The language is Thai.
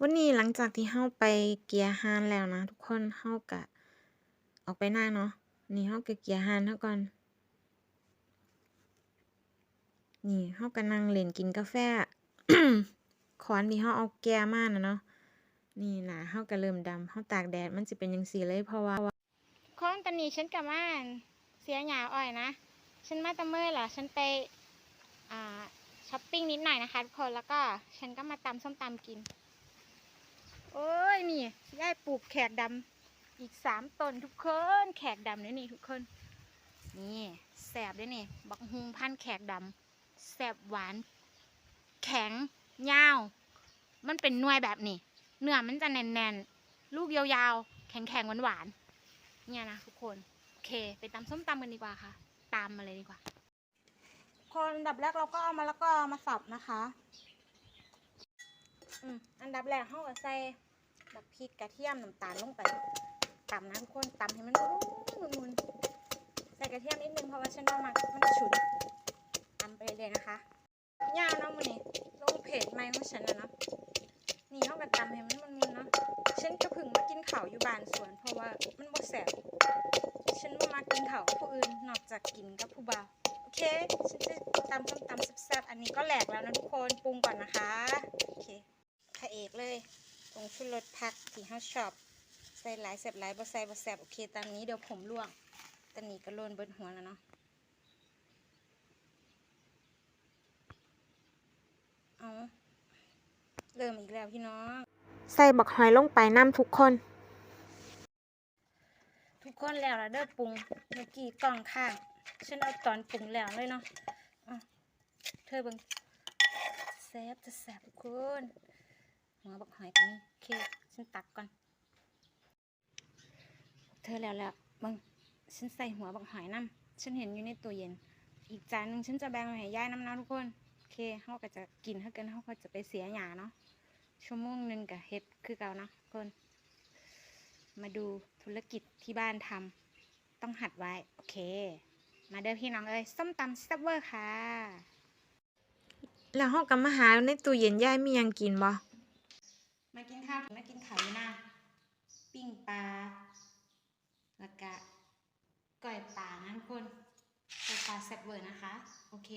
วันนี้หลังจากที่เราไปเกียร์ฮานแล้วนะทุกคนเราก็ออกไปหน้าเนาะนี่เราก็เกียร์ฮานเฮาก่อนนี่เราก็นั่งเล่นกินกาแฟขอนที่เราเอาแก่มานะเนาะนี่หน้าเราก็เริ่มดำเราตากแดดมันสิเป็นจังซี่เลยเพราะว่าคนตอนนี้ฉันกลับมานเสียหยาอ่อยนะฉันมาตะเมื่อเหรอฉันไปอ่าช้อปปิ้งนิดหน่อยนะคะทุกคนแล้วก็ฉันก็มาตำส้มตำกิน โอ้ยนี่ยายปลูกแขกดำอีกสามต้นทุกคนแขกดำเนี่ยนี่ทุกคน นี่แสบด้วยนี่บักฮุงพันแขกดำแสบหวาน แข็งยาว มันเป็นน่วยแบบนี้เนื้อมันจะแน่นๆ ลูกยาวๆ แข็งๆหวานๆเนี่ยนะทุกคนโอเค ไปตำส้มตำกันดีกว่าค่ะ ตามมาเลยดีกว่าคนอันดับแรกเราก็เอามาแล้วก็มาสับนะคะ อืมอันดับแรกเราก็ใส่ บักพริกกระเทียมน้ำตาลลงไปตำนะทุกคนตำให้มันมุนๆใส่กระเทียมนิดนึงเพราะว่าฉันว่ามันมันฉุนตำไปเลยนะคะยาวเนาะมันนี่ลงเพจใหม่ของฉันนะเนาะนี่เขาก็ตำให้มันมุนๆเนาะฉันก็พึ่งมากินข้าวอยู่บ้านสวน เพราะว่ามันบ่แสบฉันบ่มากินข้าวผู้อื่นนอกจากกินกับผู้บ่าวโอเคฉันจะตำส้มตำแซ่บๆอันนี้ก็แหลกแล้วนะทุกคนปรุงก่อนนะคะโอเคพระเอกเลย ผงชูรสผักที่เฮาชอบ ใส่หลายแซ่บหลายบ่ใส่บ่แซ่บโอเค ตามนี้เดี๋ยวผมลวกตอนนี้ก็โลนเบิดหัวแล้วเนาะเอาเริ่มอีกแล้วพี่น้อง ใส่บักหอยลงไปน้ำทุกคน ทุกคนแล้วละเด้อปรุงเมื่อกี้กล่องข้างฉันเอาตอนปรุงแล้วเลยเนาะอะเธอเบิ่งแซ่บจะแซ่บทุกคน หัวบักหอยกันนี่โอเคฉันตักก่อนเธอแล้วแล้วบิ่งฉันใส่หัวบักหอยน้ำฉันเห็นอยู่ในตู้เย็น อีกจานหนึ่งฉันจะแบ่งไว้ให้ยายน้ำนะทุกคนโอเคเขาก็จะกินเท่ากันเขาก็จะไปเสียหยาเนาะชั่วโมงหนึ่งกับเฮ็ดคือเก่านะทุกคน มาดูธุรกิจที่บ้านทำต้องหัดไว้โอเค มาเด้อพี่น้องเอ้ยส้มตำซ่บเวอร์ค่ะแล้วเราก็มาหาในตู้เย็นย่ายมียังกินบ่ มากินข้าวมากินไข่นะปิ้งปลาแล้วก็ก้อยปลานั่นคนก้อยปลาแซ่บเวอร์นะคะ โอเค